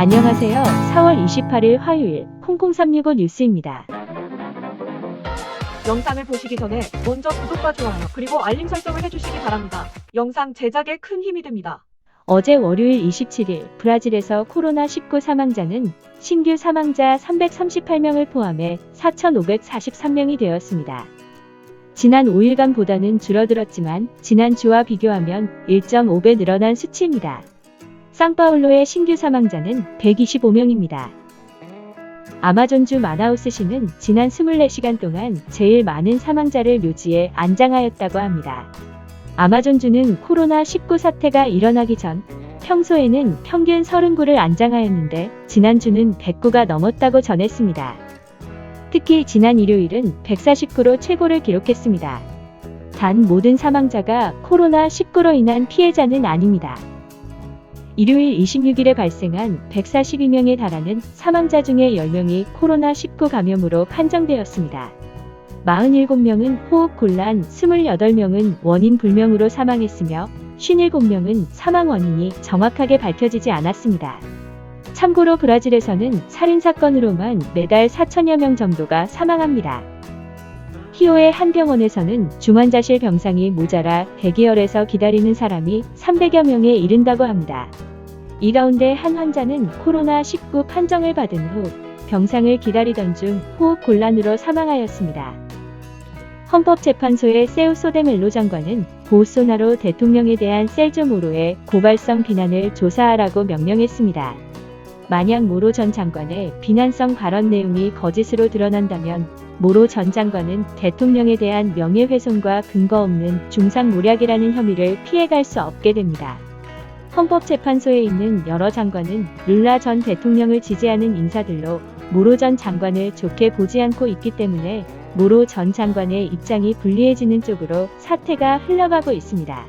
안녕하세요. 4월 28일 화요일 콩콩365 뉴스입니다. 영상을 보시기 전에 먼저 구독과 좋아요 그리고 알림 설정을 해주시기 바랍니다. 영상 제작에 큰 힘이 됩니다. 어제 월요일 27일 브라질에서 코로나19 사망자는 신규 사망자 338명을 포함해 4,543명이 되었습니다. 지난 5일간보다는 줄어들었지만 지난주와 비교하면 1.5배 늘어난 수치입니다. 상파울로의 신규 사망자는 125명입니다. 아마존주 마나우스시는 지난 24시간 동안 제일 많은 사망자를 묘지에 안장하였다고 합니다. 아마존주는 코로나19 사태가 일어나기 전 평소에는 평균 39를 안장하였는데 지난주는 109가 넘었다고 전했습니다. 특히 지난 일요일은 149로 최고를 기록했습니다. 단 모든 사망자가 코로나19로 인한 피해자는 아닙니다. 일요일 26일에 발생한 142명에 달하는 사망자 중에 10명이 코로나19 감염으로 판정되었습니다. 47명은 호흡곤란, 28명은 원인 불명으로 사망했으며 57명은 사망 원인이 정확하게 밝혀지지 않았습니다. 참고로 브라질에서는 살인사건으로만 매달 4천여 명 정도가 사망합니다. 히오의 한 병원에서는 중환자실 병상이 모자라 대기열에서 기다리는 사람이 300여 명에 이른다고 합니다. 이 가운데 한 환자는 코로나19 판정을 받은 후 병상을 기다리던 중 호흡 곤란으로 사망하였습니다. 헌법재판소의 세우소 데멜로 장관은 보우소나로 대통령에 대한 셀조 모로의 고발성 비난을 조사하라고 명령했습니다. 만약 모로 전 장관의 비난성 발언 내용이 거짓으로 드러난다면 모로 전 장관은 대통령에 대한 명예훼손과 근거 없는 중상모략이라는 혐의를 피해갈 수 없게 됩니다. 헌법재판소에 있는 여러 장관은 룰라 전 대통령을 지지하는 인사들로 모로 전 장관을 좋게 보지 않고 있기 때문에 모로 전 장관의 입장이 불리해지는 쪽으로 사태가 흘러가고 있습니다.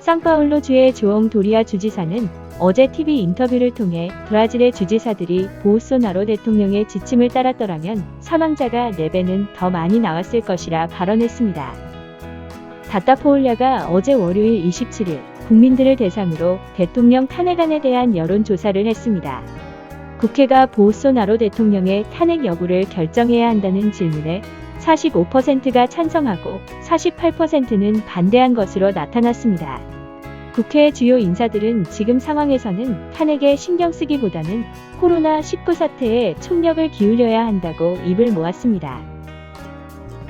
상파울로 주의 조옹 도리아 주지사는 어제 TV 인터뷰를 통해 브라질의 주지사들이 보우소나로 대통령의 지침을 따랐더라면 사망자가 4배는 더 많이 나왔을 것이라 발언했습니다. 다타포올랴가 어제 월요일 27일 국민들을 대상으로 대통령 탄핵안에 대한 여론조사를 했습니다. 국회가 보우소나로 대통령의 탄핵 여부를 결정해야 한다는 질문에 45%가 찬성하고 48%는 반대한 것으로 나타났습니다. 국회 주요 인사들은 지금 상황에서는 탄핵에 신경 쓰기보다는 코로나19 사태에 총력을 기울여야 한다고 입을 모았습니다.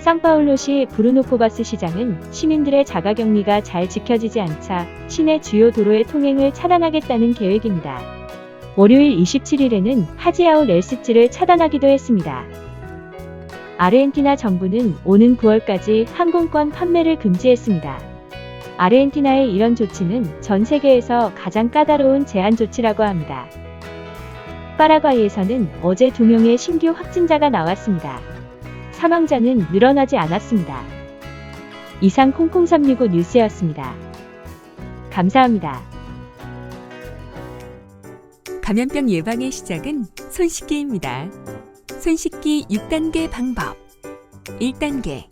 상파울로시 브루노코바스 시장은 시민들의 자가격리가 잘 지켜지지 않자 시내 주요 도로의 통행을 차단하겠다는 계획입니다. 월요일 27일에는 하지아우 렐스지를 차단하기도 했습니다. 아르헨티나 정부는 오는 9월까지 항공권 판매를 금지했습니다. 아르헨티나의 이런 조치는 전 세계에서 가장 까다로운 제한 조치라고 합니다. 파라과이에서는 어제 두 명의 신규 확진자가 나왔습니다. 사망자는 늘어나지 않았습니다. 이상 콩콩365 뉴스였습니다. 감사합니다. 감염병 예방의 시작은 손 씻기입니다. 손 씻기 6단계 방법. 1단계.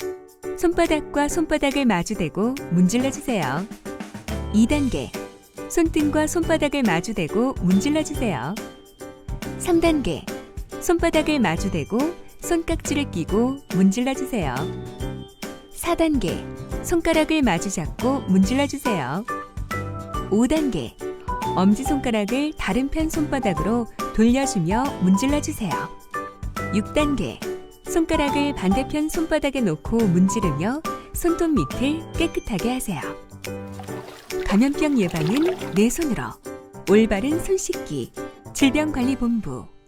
손바닥과 손바닥을 마주대고 문질러 주세요. 2단계. 손등과 손바닥을 마주대고 문질러 주세요. 3단계. 손바닥을 마주대고 손깍지를 끼고 문질러 주세요. 4단계. 손가락을 마주 잡고 문질러 주세요. 5단계. 엄지손가락을 다른 편 손바닥으로 돌려주며 문질러 주세요. 6단계. 손가락을 반대편 손바닥에 놓고 문지르며 손톱 밑을 깨끗하게 하세요. 감염병 예방은 내 손으로. 올바른 손 씻기. 질병관리본부.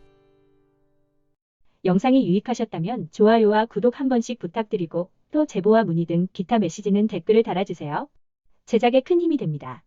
영상이 유익하셨다면 좋아요와 구독 한 번씩 부탁드리고 또 제보와 문의 등 기타 메시지는 댓글을 달아주세요. 제작에 큰 힘이 됩니다.